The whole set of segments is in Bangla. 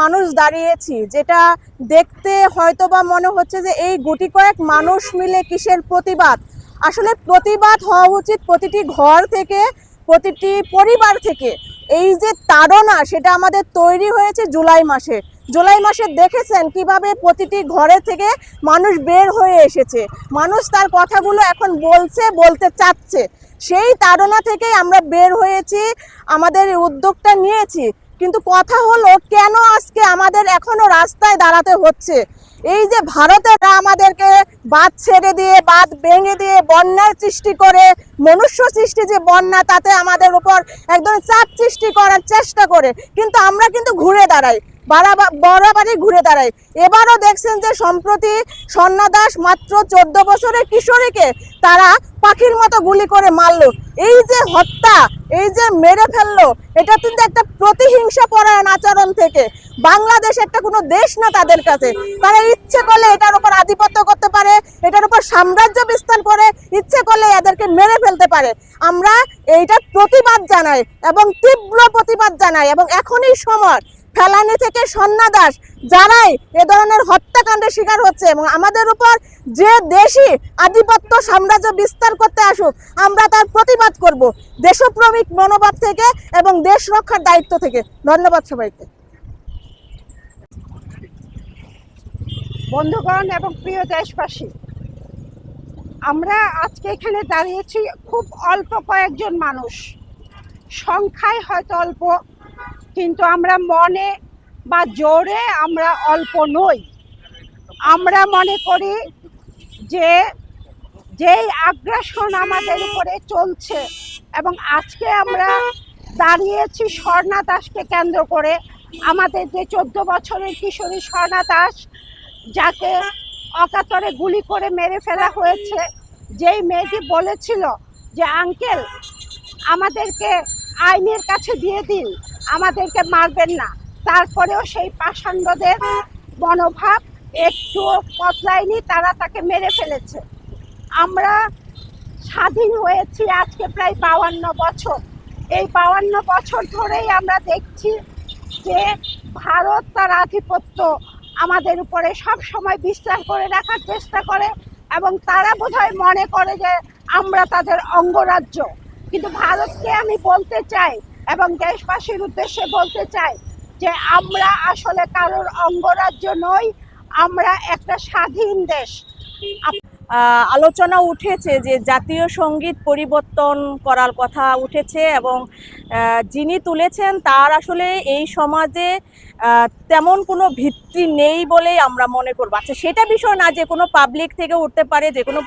মানুষ দাঁড়িয়েছি, যেটা দেখতে হয়তো বা মনে হচ্ছে যে এই গুটি কয়েক মানুষ মিলে কিসের প্রতিবাদ? আসলে প্রতিবাদ হওয়া উচিত প্রতিটি ঘর থেকে, প্রতিটি পরিবার থেকে। এই যে তাড়না, সেটা আমাদের তৈরি হয়েছে জুলাই মাসে। জুলাই মাসে দেখেছেন কীভাবে প্রতিটি ঘরে থেকে মানুষ বের হয়ে এসেছে। মানুষ তার কথাগুলো এখন বলছে, বলতে চাচ্ছে। সেই তাড়না থেকেই আমরা বের হয়েছি, আমাদের উদ্যোগটা নিয়েছি। কিন্তু কথা হলো, কেন আজকে আমাদের এখনও রাস্তায় দাঁড়াতে হচ্ছে? এই যে ভারতেরা আমাদেরকে বাঁধ ছেড়ে দিয়ে, বাঁধ ভেঙে দিয়ে বন্যার সৃষ্টি করে, মনুষ্য সৃষ্টি যে বন্যা, তাতে আমাদের উপর একদম চাপ সৃষ্টি করার চেষ্টা করে, কিন্তু আমরা কিন্তু ঘুরে দাঁড়াই। বরাবরই ঘুরে দাঁড়াই এবারও দেখছেন যে সম্প্রতি স্বর্ণা মাত্র চোদ্দ বছরের কিশোরীকে তারা পাখির মতো গুলি করে মারলো। এই যে হত্যা, এই যে মেরে ফেলল, এটা কিন্তু একটা প্রতিহিংসা পরায়ণ আচরণ থেকে। বাংলাদেশ একটা কোনো দেশ না তাদের কাছে। তারা ইচ্ছে করলে এটার উপর আধিপত্য করতে পারে, এটার উপর সাম্রাজ্য বিস্তার করে, ইচ্ছে করলে এদেরকে মেরে ফেলতে পারে। আমরা এইটা প্রতিবাদ জানাই এবং তীব্র প্রতিবাদ জানাই এবং এখনই সময় ফেলানি থেকে সন্না দাস যারাই এ ধরনের হত্যাকাণ্ডের শিকার হচ্ছে এবং আমাদের উপর যে দেশি আধিপত্য সাম্রাজ্য বিস্তার করতে আসুক, আমরা তার প্রতিবাদ করব। দেশপ্রেমিক মনোভাব থেকে এবং দেশ রক্ষার দায়িত্ব থেকে। ধন্যবাদ সবাইকে। বন্ধুগণ এবং প্রিয় দেশবাসী, আমরা আজকে এখানে দাঁড়িয়েছি খুব অল্প কয়েকজন মানুষ। সংখ্যায় হয়তো অল্প কিন্তু আমরা মনে বা জোরে আমরা অল্প নই। আমরা মনে করি যে, যেই আগ্রাসন আমাদের উপরে চলছে এবং আজকে আমরা দাঁড়িয়েছি স্বর্ণা দাসকে কেন্দ্র করে, আমাদের যে চোদ্দ বছরের কিশোরী স্বর্ণা দাস, যাকে অকাতরে গুলি করে মেরে ফেলা হয়েছে, যেই মেয়েটি বলেছিল যে, আঙ্কেল, আমাদেরকে আইনের কাছে দিয়ে দিন। আমাদেরকে মারবেন না। তারপরেও সেই পাষাণ্ডদের মনোভাব একটু বদলায়নি, তারা তাকে মেরে ফেলেছে। আমরা স্বাধীন হয়েছি আজকে প্রায় বাউান্ন বছর। এই বাউান্ন বছর ধরেই আমরা দেখছি যে ভারত তার আধিপত্য আমাদের উপরে সব সময় বিস্তার করে রাখার চেষ্টা করে এবং তারা বোধহয় মনে করে যে আমরা তাদের অঙ্গরাজ্য। কিন্তু ভারতকে আমি বলতে চাই এবং দেশবাসীর উদ্দেশ্যে বলতে চাই যে আমরা আসলে কারোর অঙ্গরাজ্য নই, আমরা একটা স্বাধীন দেশ। আলোচনা উঠেছে যে জাতীয় সংগীত পরিবর্তন করার কথা উঠেছে এবং যিনি তুলেছেন তার আসলে এই সমাজে তেমন কোনো ভিত্তি নেই বলেই আমরা মনে করব। আচ্ছা সেটা বিষয় না যে কোনো পাবলিক থেকে উঠতে পারে, যে কোনো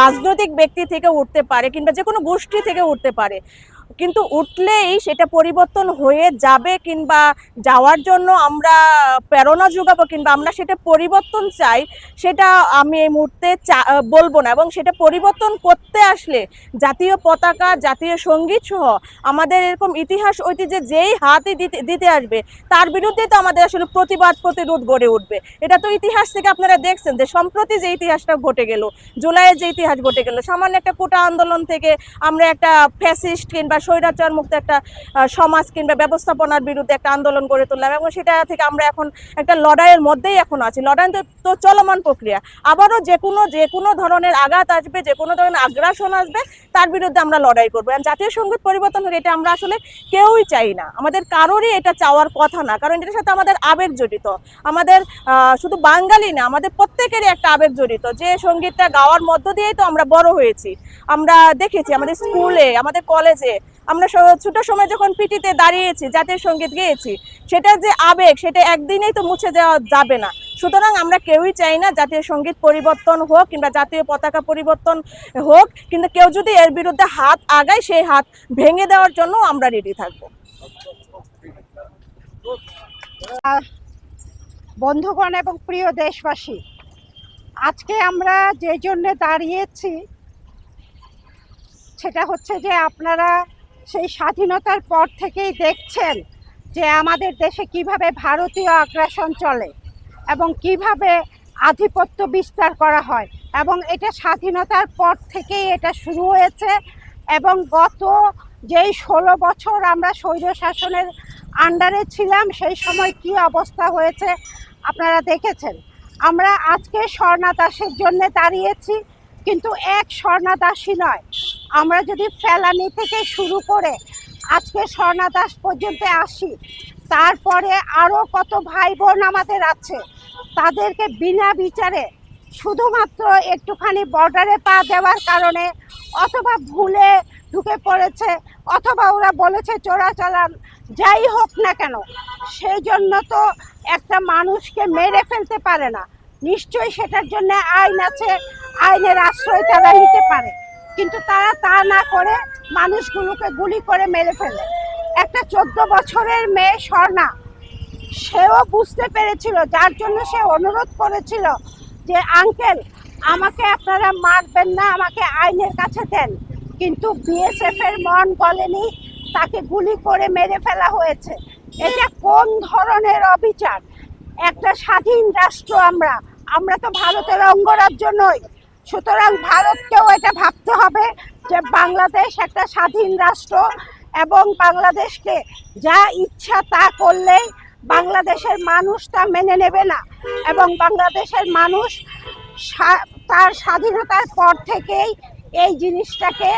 রাজনৈতিক ব্যক্তি থেকে উঠতে পারে কিংবা যে কোনো গোষ্ঠী থেকে উঠতে পারে। কিন্তু উঠলেই সেটা পরিবর্তন হয়ে যাবে কিংবা যাওয়ার জন্য আমরা প্রেরণা যোগাবো কিংবা আমরা সেটা পরিবর্তন চাই, সেটা আমি এই মুহূর্তে বলব না এবং সেটা পরিবর্তন করতে আসলে জাতীয় পতাকা, জাতীয় সংগীত সহ আমাদের এরকম ইতিহাস, ঐতিহ্যে যেই হাতই দিতে দিতে আসবে, তার বিরুদ্ধে তো আমাদের আসলে প্রতিবাদ, প্রতিরোধ গড়ে উঠবে। এটা তো ইতিহাস থেকে আপনারা দেখছেন যে সম্প্রতি যে ইতিহাসটা ঘটে গেল, জুলাইয়ের যে ইতিহাস ঘটে গেল, সামান্য একটা কোটা আন্দোলন থেকে আমরা একটা ফ্যাসিস্ট কিংবা স্বৈরাচার মুক্ত একটা সমাজ কিংবা ব্যবস্থাপনার বিরুদ্ধে একটা আন্দোলন গড়ে তুললাম এবং সেটা থেকে আমরা এখন একটা লড়াইয়ের মধ্যেই এখন আছি। লড়াই তো- চলমান প্রক্রিয়া। আবারও যে কোনো যে কোনো ধরনের আঘাত আসবে, যে কোনো ধরনের আগ্রাসন আসবে, তার বিরুদ্ধে আমরা লড়াই করব। জাতীয় সংগীত পরিবর্তন হোক, এটা আমরা আসলে কেউই চাই না। আমাদের কারোরই এটা চাওয়ার কথা না, কারণ এটার সাথে আমাদের আবেগ জড়িত। আমাদের শুধু বাঙালি না, আমাদের প্রত্যেকেরই একটা আবেগ জড়িত। যে সঙ্গীতটা গাওয়ার মধ্য দিয়েই তো আমরা বড় হয়েছি। আমরা দেখেছি আমাদের স্কুলে, আমাদের কলেজে আমরা ছোট সময় যখন পিটিতে দাঁড়িয়েছি, জাতীয় সংগীত গেয়েছি, সেটা যে আবেগ, সেটা একদিনেই তো মুছে দেওয়া যাবে না। সুতরাং আমরা কেউই চাই না জাতীয় সংগীত পরিবর্তন হোক কিংবা জাতীয় পতাকা পরিবর্তন হোক, কিন্তু কেউ যদি এর বিরুদ্ধে হাত আগায়, সেই হাত ভেঙে দেওয়ার জন্য আমরা রেডি থাকব। বন্ধুগণ এবং প্রিয় দেশবাসী, আজকে আমরা যে জন্যে দাঁড়িয়েছি, সেটা হচ্ছে যে আপনারা সেই স্বাধীনতার পর থেকেই দেখছেন যে আমাদের দেশে কীভাবে ভারতীয় আগ্রাসন চলে এবং কীভাবে আধিপত্য বিস্তার করা হয় এবং এটা স্বাধীনতার পর থেকেই এটা শুরু হয়েছে এবং গত যেই ষোলো বছর আমরা স্বৈর শাসনের আন্ডারে ছিলাম, সেই সময় কি অবস্থা হয়েছে আপনারা দেখেছেন। আমরা আজকে স্বর্ণা দাসের জন্য দাঁড়িয়েছি, কিন্তু এক স্বর্ণা দাসই নয়। আমরা যদি ফেলানি থেকে শুরু করে আজকে স্বর্ণা দাস পর্যন্ত আসি, তারপরে আরও কত ভাই বোন আমাদের আছে, তাদেরকে বিনা বিচারে শুধুমাত্র একটুখানি বর্ডারে পা দেওয়ার কারণে অথবা ভুলে ঢুকে পড়েছে, অথবা ওরা বলেছে চোরাচালান যাই হোক না কেন, সেই জন্য তো একটা মানুষকে মেরে ফেলতে পারে না। নিশ্চয়ই সেটার জন্য আইন আছে, আইনের আশ্রয় তারা নিতে পারে। কিন্তু তারা তা না করে মানুষগুলোকে গুলি করে মেরে ফেলে। একটা চোদ্দ বছরের মেয়ে স্বর্ণা, সেও বুঝতে পেরেছিল, যার জন্য সে অনুরোধ করেছিল যে, আঙ্কেল, আমাকে আপনারা মারবেন না, আমাকে আইনের কাছে দেন। কিন্তু বিএসএফ এর মন বলেনি, তাকে গুলি করে মেরে ফেলা হয়েছে। এটা কোন ধরনের অবিচার? একটা স্বাধীন রাষ্ট্র আমরা। আমরা তো ভারতের অঙ্গরাজ্য নই। সুতরাং ভারতকেও এটা ভাবতে হবে যে বাংলাদেশ একটা স্বাধীন রাষ্ট্র এবং বাংলাদেশকে যা ইচ্ছা তা করলেই বাংলাদেশের মানুষ তা মেনে নেবে না এবং বাংলাদেশের মানুষ তার স্বাধীনতার পর থেকেই এই জিনিসটাকে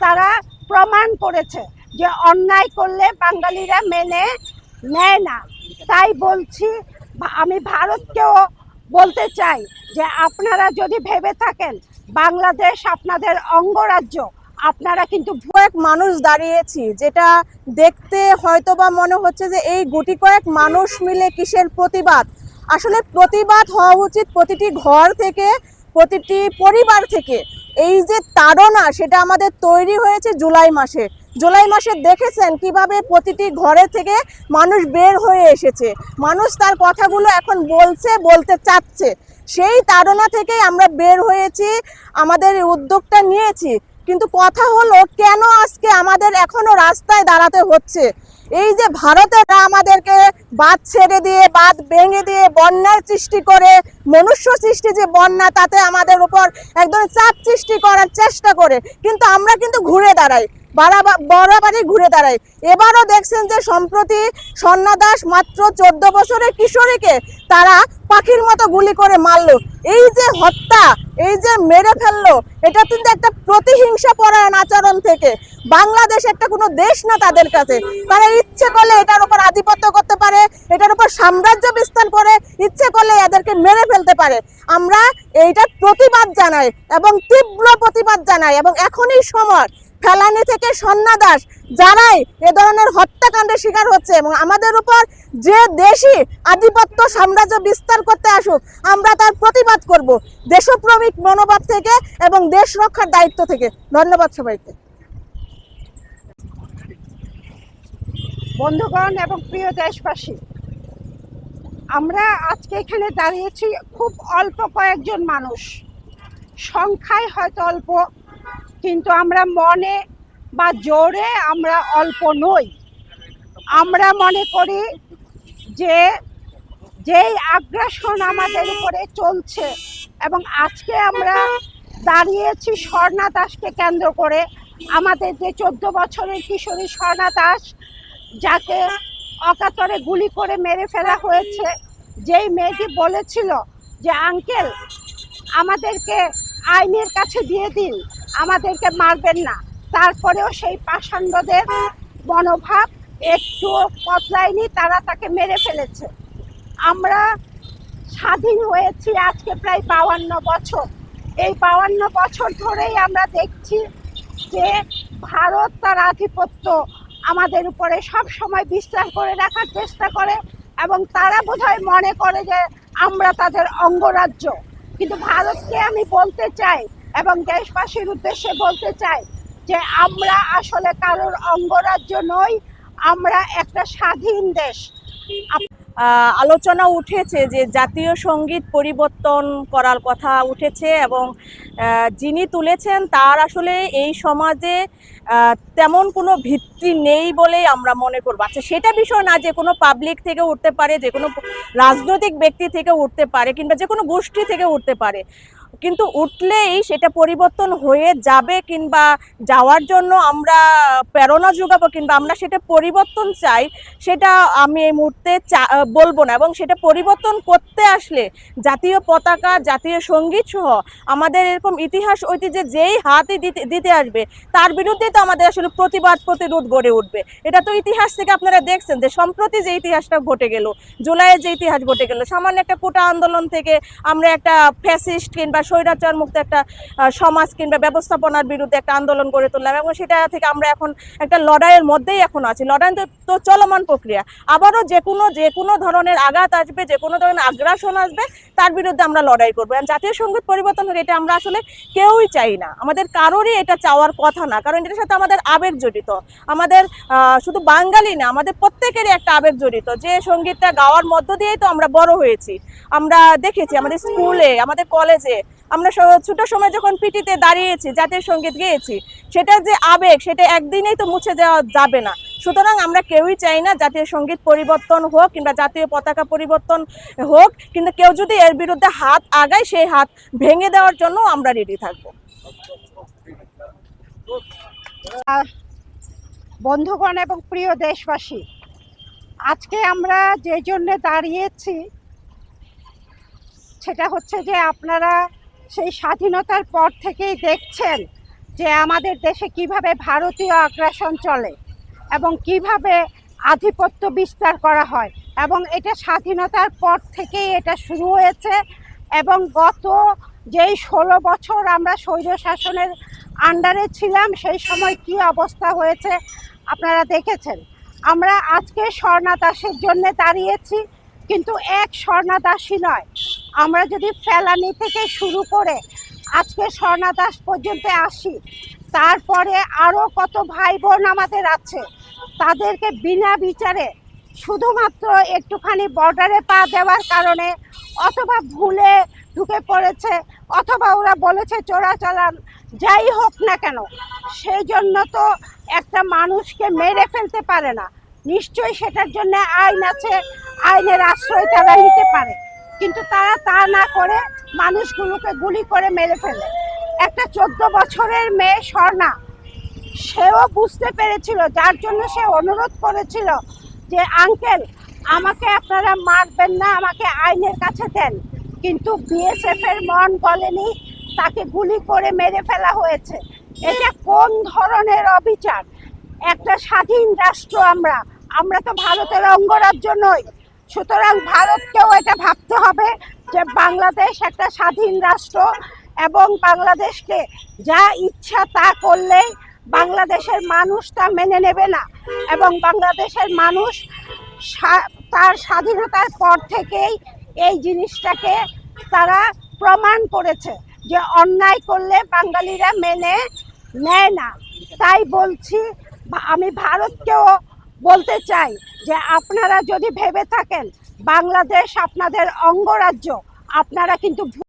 তারা প্রমাণ করেছে যে অন্যায় করলে বাঙালিরা মেনে নেয় না। তাই বলছি আমি ভারতকেও বলতে চাই যে আপনারা যদি ভেবে থাকেন, বাংলাদেশ আপনাদের অঙ্গরাজ্য, আপনারা কিন্তু কয়েক মানুষ দাঁড়িয়েছি, যেটা দেখতে হয়তো বা মনে হচ্ছে যে এই গুটি কয়েক মানুষ মিলে কিসের প্রতিবাদ? আসলে প্রতিবাদ হওয়া উচিত প্রতিটি ঘর থেকে, প্রতিটি পরিবার থেকে। এই যে তাড়না, সেটা আমাদের তৈরি হয়েছে জুলাই মাসে। জুলাই মাসে দেখেছেন কীভাবে প্রতিটি ঘরে থেকে মানুষ বের হয়ে এসেছে। মানুষ তার কথাগুলো এখন বলছে, বলতে চাচ্ছে। সেই তাড়না থেকেই আমরা বের হয়েছি, আমাদের উদ্যোগটা নিয়েছি। কিন্তু কথা হলো, কেন আজকে আমাদের এখনও রাস্তায় দাঁড়াতে হচ্ছে? এই যে ভারতেরা আমাদেরকে বাদ ছেড়ে দিয়ে বাদ ভেঙে দিয়ে বন্যার সৃষ্টি করে, মনুষ্য সৃষ্টি যে বন্যা, তাতে আমাদের উপর একদম চাপ সৃষ্টি করার চেষ্টা করে, কিন্তু আমরা কিন্তু ঘুরে দাঁড়াই। বরাবরই ঘুরে দাঁড়াই এবারও দেখছেন যে সম্প্রতি স্বর্ণা দাস মাত্র চোদ্দ বছরের কিশোরীকে তারা পাখির মতো গুলি করে মারলো। এই যে হত্যা, এই যে মেরে ফেলল, এটা কিন্তু একটা প্রতিহিংসা পরায়ণ আচরণ থেকে। বাংলাদেশ একটা কোনো দেশ না তাদের কাছে। তারা ইচ্ছে করলে এটার উপর আধিপত্য করতে পারে, এটার উপর সাম্রাজ্য বিস্তার করে ইচ্ছে করলে এদেরকে মেরে ফেলতে পারে। আমরা এইটার প্রতিবাদ জানাই এবং তীব্র প্রতিবাদ জানাই এবং এখনই সময় ফেলানি থেকে সন্না দাস যারাই এ ধরনের হত্যাকাণ্ডের শিকার হচ্ছে এবং আমাদের উপর যে দেশি আধিপত্য সাম্রাজ্য বিস্তার করতে আসুক, আমরা তার প্রতিবাদ করব। দেশপ্রমিক মনোভাব থেকে এবং দেশ রক্ষার দায়িত্ব থেকে। ধন্যবাদ সবাইকে। বন্ধুগণ এবং প্রিয় দেশবাসী, আমরা আজকে এখানে দাঁড়িয়েছি খুব অল্প কয়েকজন মানুষ। সংখ্যায় হয়তো অল্প কিন্তু আমরা মনে বা জোরে আমরা অল্প নই। আমরা মনে করি যে, যেই আগ্রাসন আমাদের উপরে চলছে এবং আজকে আমরা দাঁড়িয়েছি স্বর্ণা দাসকে কেন্দ্র করে, আমাদের যে চোদ্দ বছরের কিশোরী স্বর্ণা দাস, যাকে অকাতরে গুলি করে মেরে ফেলা হয়েছে, যেই মেয়েটি বলেছিল যে, আঙ্কেল, আমাদেরকে আইনের কাছে দিয়ে দিন। আমাদেরকে মারবেন না। তারপরেও সেই পাষাণ্ডদের মনোভাব একটু বদলায়নি, তারা তাকে মেরে ফেলেছে। আমরা স্বাধীন হয়েছি আজকে প্রায় বাউান্ন বছর। এই বাউান্ন বছর ধরেই আমরা দেখছি যে ভারত তার আধিপত্য আমাদের উপরে সব সময় বিস্তার করে রাখার চেষ্টা করে এবং তারা বোধহয় মনে করে যে আমরা তাদের অঙ্গরাজ্য। কিন্তু ভারতকে আমি বলতে চাই এবং দেশবাসীর উদ্দেশ্যে বলতে চাই যে আমরা আসলে কারোর অঙ্গরাজ্য নই, আমরা একটা স্বাধীন দেশ। আলোচনা উঠেছে যে জাতীয় সংগীত পরিবর্তন করার কথা উঠেছে এবং যিনি তুলেছেন তার আসলে এই সমাজে তেমন কোনো ভিত্তি নেই বলেই আমরা মনে করব। আচ্ছা সেটা বিষয় না যে কোনো পাবলিক থেকে উঠতে পারে, যে কোনো রাজনৈতিক ব্যক্তি থেকে উঠতে পারে কিংবা যে কোনো গোষ্ঠী থেকে উঠতে পারে। কিন্তু উঠলেই সেটা পরিবর্তন হয়ে যাবে কিংবা যাওয়ার জন্য আমরা প্রেরণা যোগাবো কিংবা আমরা সেটা পরিবর্তন চাই, সেটা আমি এই মুহূর্তে বলব না। এবং সেটা পরিবর্তন করতে আসলে জাতীয় পতাকা, জাতীয় সংগীত সহ আমাদের এরকম ইতিহাস, ঐতিহ্যে যেই হাতই দিতে দিতে আসবে, তার বিরুদ্ধে তো আমাদের আসলে প্রতিবাদ প্রতিরোধ গড়ে উঠবে। এটা তো ইতিহাস থেকে আপনারা দেখছেন যে সম্প্রতি যে ইতিহাসটা ঘটে গেল, জুলাইয়ের যে ইতিহাস ঘটে গেল, সামান্য একটা কোটা আন্দোলন থেকে আমরা একটা ফ্যাসিস্ট কিংবা স্বৈরাচার মুক্ত একটা সমাজ কিংবা ব্যবস্থাপনার বিরুদ্ধে একটা আন্দোলন গড়ে তুললাম এবং সেটা থেকে আমরা এখন একটা লড়াইয়ের মধ্যেই এখন আছি। লড়াই তো- চলমান প্রক্রিয়া। আবারও যে কোনো যে কোনো ধরনের আঘাত আসবে, যে কোনো ধরনের আগ্রাসন আসবে, তার বিরুদ্ধে আমরা লড়াই করব। জাতীয় সংগীত পরিবর্তন হবে এটা আমরা আসলে কেউই চাই না। আমাদের কারোরই এটা চাওয়ার কথা না, কারণ এটার সাথে আমাদের আবেগ জড়িত। আমাদের শুধু বাঙালি না, আমাদের প্রত্যেকেরই একটা আবেগ জড়িত। যে সঙ্গীতটা গাওয়ার মধ্য দিয়েই তো আমরা বড় হয়েছি। আমরা দেখেছি আমাদের স্কুলে, আমাদের কলেজে, আমরা ছোট সময় যখন পিটিতে দাঁড়িয়েছি, জাতীয় সংগীত গেয়েছি সেটা যে আবেগ, সেটা একদিনেই তো মুছে যাওয়া যাবে না। সুতরাং আমরা কেউই চাই না জাতীয় সংগীত পরিবর্তন হোক কিংবা জাতীয় পতাকা পরিবর্তন হোক, কিন্তু কেউ যদি এর বিরুদ্ধে হাত আগায়, সেই হাত ভেঙে দেওয়ার জন্য আমরা রেডি থাকব। বন্ধুগণ এবং প্রিয় দেশবাসী, আজকে আমরা যে জন্য দাঁড়িয়েছি সেটা হচ্ছে যে আপনারা সেই স্বাধীনতার পর থেকেই দেখছেন যে আমাদের দেশে কীভাবে ভারতীয় আগ্রাসন চলে এবং কীভাবে আধিপত্য বিস্তার করা হয় এবং এটা স্বাধীনতার পর থেকেই এটা শুরু হয়েছে এবং গত যেই ষোলো বছর আমরা স্বৈর শাসনের আন্ডারে ছিলাম, সেই সময় কি অবস্থা হয়েছে আপনারা দেখেছেন। আমরা আজকে স্বর্ণা দাসের জন্য দাঁড়িয়েছি, কিন্তু এক স্বর্ণা দাসই নয়। আমরা যদি ফেলানি থেকে শুরু করে আজকে স্বর্ণা দাস পর্যন্ত আসি, তারপরে আরও কত ভাই বোন আমাদের আছে, তাদেরকে বিনা বিচারে শুধুমাত্র একটুখানি বর্ডারে পা দেওয়ার কারণে অথবা ভুলে ঢুকে পড়েছে, অথবা ওরা বলেছে চোরাচালান যাই হোক না কেন, সেই জন্য তো একটা মানুষকে মেরে ফেলতে পারে না। নিশ্চয়ই সেটার জন্য আইন আছে, আইনের আশ্রয় তারা নিতে পারে। কিন্তু তারা তা না করে মানুষগুলোকে গুলি করে মেরে ফেলে। একটা চোদ্দ বছরের মেয়ে স্বর্ণা, সেও বুঝতে পেরেছিল, যার জন্য সে অনুরোধ করেছিল যে, আঙ্কেল, আমাকে আপনারা মারবেন না, আমাকে আইনের কাছে দেন। কিন্তু বিএসএফ এর মন বলেনি, তাকে গুলি করে মেরে ফেলা হয়েছে। এটা কোন ধরনের অবিচার? একটা স্বাধীন রাষ্ট্র আমরা। আমরা তো ভারতের অঙ্গরাজ্য নই। সুতরাং ভারতকেও এটা ভাবতে হবে যে, বাংলাদেশ একটা স্বাধীন রাষ্ট্র এবং বাংলাদেশকে যা ইচ্ছা তা করলেই বাংলাদেশের মানুষ তা মেনে নেবে না এবং বাংলাদেশের মানুষ তার স্বাধীনতার পর থেকেই এই জিনিসটাকে তারা প্রমাণ করেছে যে অন্যায় করলে বাঙালিরা মেনে নেয় না। তাই বলছি আমি ভারতকেও বলতে চাই যে আপনারা যদি ভেবে থাকেন, বাংলাদেশ আপনাদের অঙ্গরাজ্য, আপনারা কিন্তু